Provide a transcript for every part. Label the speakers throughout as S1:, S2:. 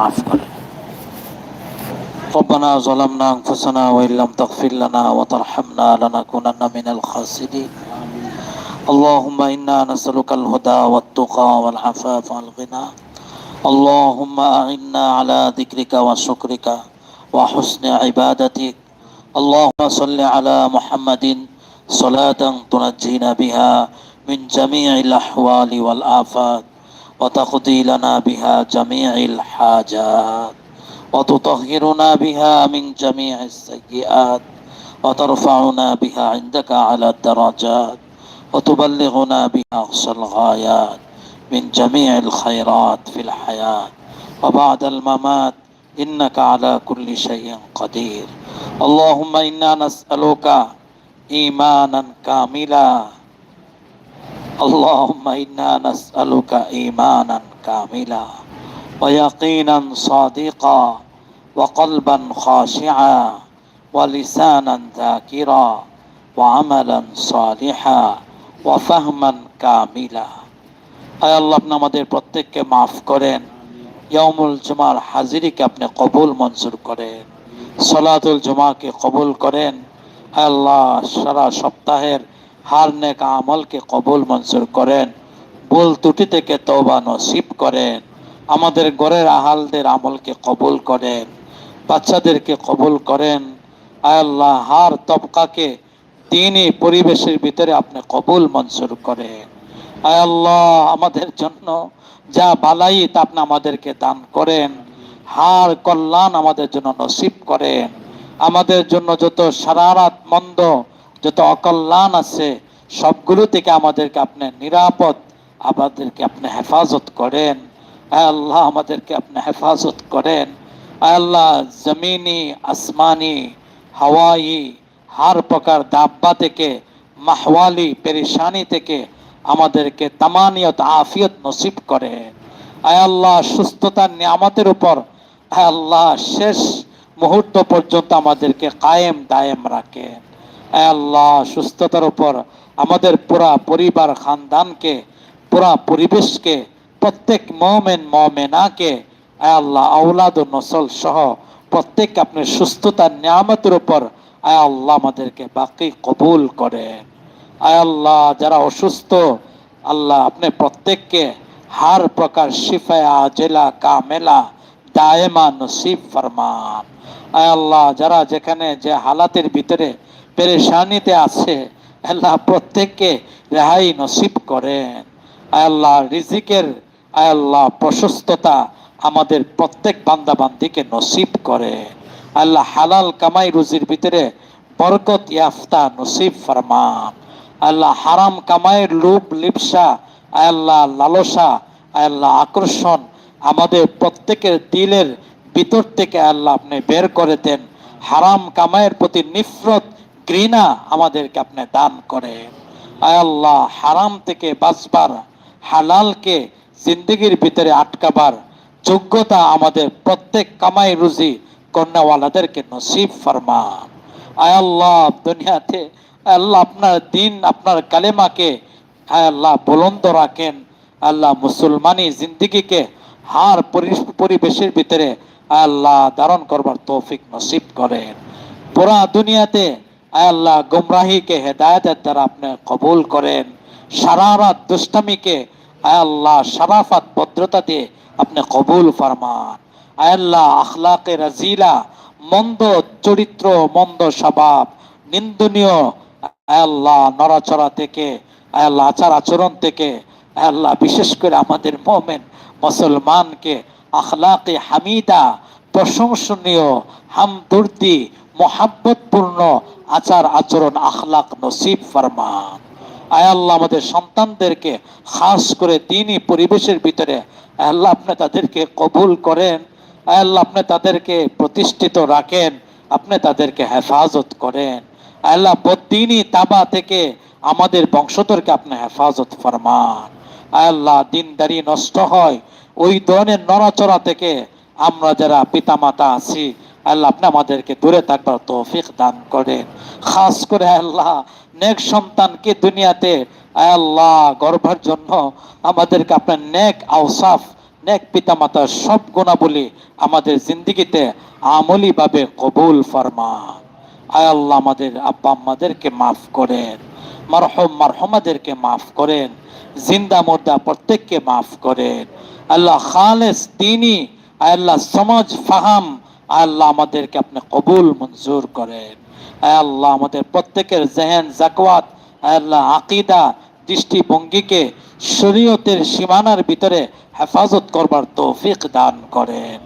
S1: মাফ করেন ربنا ظلمنا أنفسنا وإن لم تغفر لنا وترحمنا لنكونن من الخاسرين اللهم إنا نسألك الهدى والتقى والعفاف والغنى اللهم أعنا على ذكرك وشكرك وحسن عبادتك اللهم صل على محمد صلاة تنجينا بها من جميع الأحوال والآفات وتقضي لنا بها جميع الحاجات وتطهرنا بها من جميع السيئات وترفعنا بها عندك على الدرجات وتبلغنا بها أقصى الغايات من جميع الخيرات في الحياة. وبعد الممات إنك على كل شيء قدير. اللهم إنا نسألك إيمانا كاملا اللهم إنا نسألك إيمانا كاملا ويقينا صادقا وقلبا خاشعا ولسانا ذاكرا وعملا صالحا وفهما كاملا আয় আল্লাহ আপনি আমাদের প্রত্যেককে মাফ করেন ইয়ামুল জুমার হাজিরিকে আপনি কবুল মঞ্জুর করেন সলাতুল জুমাকে কবুল করেন আয় আল্লাহ সারা সপ্তাহের হার নেক আমলকে কবুল মঞ্জুর করেন, ভুল ত্রুটি থেকে তওবা নসিব করেন, আমাদের ঘরের আহালদের আমলকে কবুল করেন, বাচ্চাদেরকে কবুল করেন। আল্লাহ, হার তবকাকে তিনি পরিবেশের ভিতরে আপনি কবুল মঞ্জুর করেন। আয় আল্লাহ, আমাদের জন্য যা বালাই তা আপনি আমাদেরকে দান করেন। হার কল্যাণ আমাদের জন্য নসিব করেন। আমাদের জন্য যত সারারাত মন্দ যত অকল্যাণ আছে, সবগুলো থেকে আমাদেরকে আপনি নিরাপদ, আমাদেরকে আপনি হেফাজত করেন। আল্লাহ, আমাদেরকে আপনি হেফাজত করেন। আল্লাহ, জমিনি, আসমানি, হাওয়াই, হার প্রকার দাব্বা থেকে, মাহওয়ালি, পেরেশানি থেকে আমাদেরকে তামানিয়ত, আফিয়ত নসিব করে। আয় আল্লাহ সুস্থতার নিয়ামতের উপর, আয় আল্লাহ, শেষ মুহূর্ত পর্যন্ত আমাদেরকে কায়েম দায়েম রাখেন। আল্লাহ সুস্থতার উপর আমাদের পুরা পরিবার খানদানকে, পুরা পরিবেশকে, প্রত্যেক মমেন, মমেনাকে আল্লাহ আউলাদ নসল সহ প্রত্যেক আপনি সুস্থতার নিয়ামতের উপর আমাদেরকে বাকি কবুল করেন। আয় আল্লাহ, যারা অসুস্থ, আল্লাহ আপনি প্রত্যেককে হার প্রকার শিফায়া জেলা কামেলা, দায়েমা নসিব ফরমান। আয় আল্লাহ, যারা যেখানে যে হালাতের ভিতরে পেরেশানিতে আছে। আল্লাহ প্রত্যেককে রেহাই নসিব করেন। আল্লাহ রিজিকের আল্লাহ প্রশস্ততা আমাদের প্রত্যেক বান্দা বান্দিকে নসিব করে। আল্লাহ হালাল কামাই রুজির ভিতরে বরকত ইয়াফতা নসিব ফরমান। আল্লাহ হারাম কামাইয়ের লোভ লিপসা আল্লাহ লালসা আল্লাহ আকর্ষণ আমাদের প্রত্যেকের দিলের ভিতর থেকে আল্লাহ আপনি বের করে দেন। হারাম কামাইয়ের প্রতি নিফরত ঘৃণা আমাদেরকে আপনি দান করেন। আয় আল্লাহ, হারাম থেকে বাঁচবার, হালালকে জিন্দগির ভিতরে আটকাবার যোগ্যতা আমাদের প্রত্যেক কামাই রুজি কন্যাওয়ালাদেরকে নসিব ফরমান। আয় আল্লাহ, দুনিয়াতে আল্লাহ, আপনার দিন, আপনার কালেমাকে হায় আল্লাহ বুলন্দ রাখেন। আল্লাহ, মুসলমানি জিন্দিগিকে হার পরিবেশের ভিতরে আল্লাহ ধারণ করবার তৌফিক নসিব করেন। পুরা দুনিয়াতে আল্লাহ, গুমরাহিকে হেদায়তের দ্বারা আপনি কবুল করেন। সারা রাত দুষ্টামিকে আল্লাহ, সারাফাত, ভদ্রতা দিয়ে আপনি কবুল ফরমান। আল্লাহ, আখলাকে রাজিলা, মন্দ চরিত্র, মন্দ স্বভাব, নিন্দনীয় আল্লাহ, নড়াচড়া থেকে আল্লাহ, আচার আচরণ থেকে আল্লাহ, বিশেষ করে আমাদের মোমেন, মুসলমানকে আখলাকে হামিদা, প্রশংসনীয়, হামদুর্দি মোহাব্বতপূর্ণ আচার আচরণ আখলাক নসিব ফরমান। আয় আল্লাহ, আমাদের সন্তানদেরকে খাস করে দিনই পরিবেশের ভিতরে আল্লাহ, আপনি তাদেরকে কবুল করেন। আল্লাহ, আপনি তাদেরকে প্রতিষ্ঠিত রাখেন। আপনি তাদেরকে হেফাজত করেন। আল্লাহ বদিনী তাবা থেকে আমাদের বংশধরকে আপনি হেফাজত ফরমান। আল্লাহ, দিনদারি নষ্ট হয়। ওই ধরনের নড়াচড়া থেকে আমরা যারা পিতামাতা আছি আল্লাহ আপনি আমাদেরকে দূরে থাকবার তৌফিক দান করেন। খাস করে আল্লাহ, নেক সন্তানকে দুনিয়াতে? আল্লাহ, গর্ভের জন্য আমাদেরকে আপনার নেক আউসাফ নেক পিতামাতার সব গুণাবলী আমাদের জিন্দিগিতে আমলিভাবে কবুল ফরমা আয় আল্লাহ আমাদের আব্বা আম্মাদেরকে মাফ করেন, মারহম মারহমাদেরকে মাফ করেন, জিন্দা মুর্দা প্রত্যেককে মাফ করেন। আল্লাহ খালেস আয় আল্লাহ সমাজ ফাহাম আল্লাহ আমাদেরকে আপনি কবুল, মঞ্জুর করেন। আল্লাহ, আমাদের প্রত্যেকের জেহেন, জাকওয়াত আল্লাহ, আকিদা, দৃষ্টিভঙ্গিকে শরীয়তের সীমানার ভিতরে হেফাজত করবার তৌফিক দান করেন।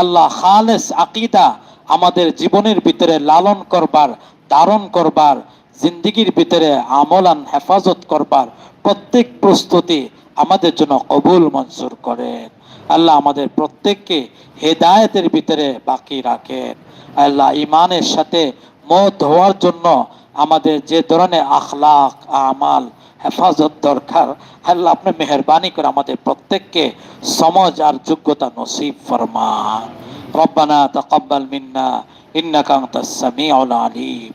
S1: আল্লাহ, খালেস আকিদা আমাদের জীবনের ভিতরে লালন করবার, ধারণ করবার, জিন্দিগির ভিতরে আমলান হেফাজত করবার প্রত্যেক প্রস্তুতি আমাদের জন্য কবুল মঞ্জুর করেন। আল্লাহ আমাদের প্রত্যেককে হেদায়তের ভিতরে বাকি রাখেন। আল্লাহ ইমানের সাথে মত হওয়ার জন্য আমাদের যে ধরনের আখলাক আমাল, হেফাজত দরকার, আল্লাহ আপনি মেহরবানি করে আমাদের প্রত্যেককে সমাজ আর যোগ্যতা নসিব ফরমান। রব্বানা তাকাব্বাল মিন্না, ইন্নাকা আনতাস সামিউল আলিম।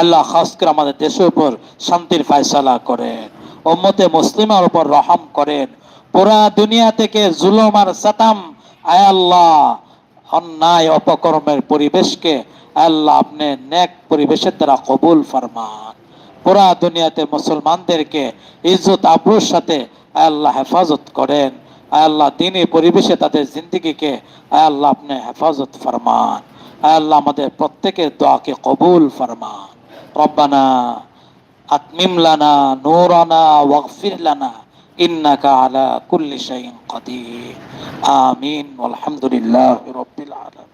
S1: আল্লাহ খাস করে আমাদের দেশের উপর শান্তির ফয়সালা করেন। উম্মতে মুসলিমার উপর রহম করেন। পুরা দুনিয়া থেকে জুলুম আর সাতাম, আয় আল্লাহ, অন্যায় অপকর্মের পরিবেশকে আল্লাহ আপনি নেক পরিবেশের দ্বারা কবুল ফরমান। পুরা দুনিয়াতে মুসলমানদেরকে ইজ্জত, আবরুর সাথে আল্লাহ হেফাজত করেন। আল্লাহ দিনী পরিবেশে তাদের জিন্দগিকে আল্লাহ আপনি হেফাজত ফরমান। আল্লাহ আমাদের প্রত্যেকের দোয়াকে কবুল ফরমান। রব্বানা আতমিম লানা নোরানা ওয়াকফির লানা ইন্নাকা আলা কুল্লি শাইন কাদির। আমিন আলহামদুলিল্লাহ
S2: রব্বিল আলামিন।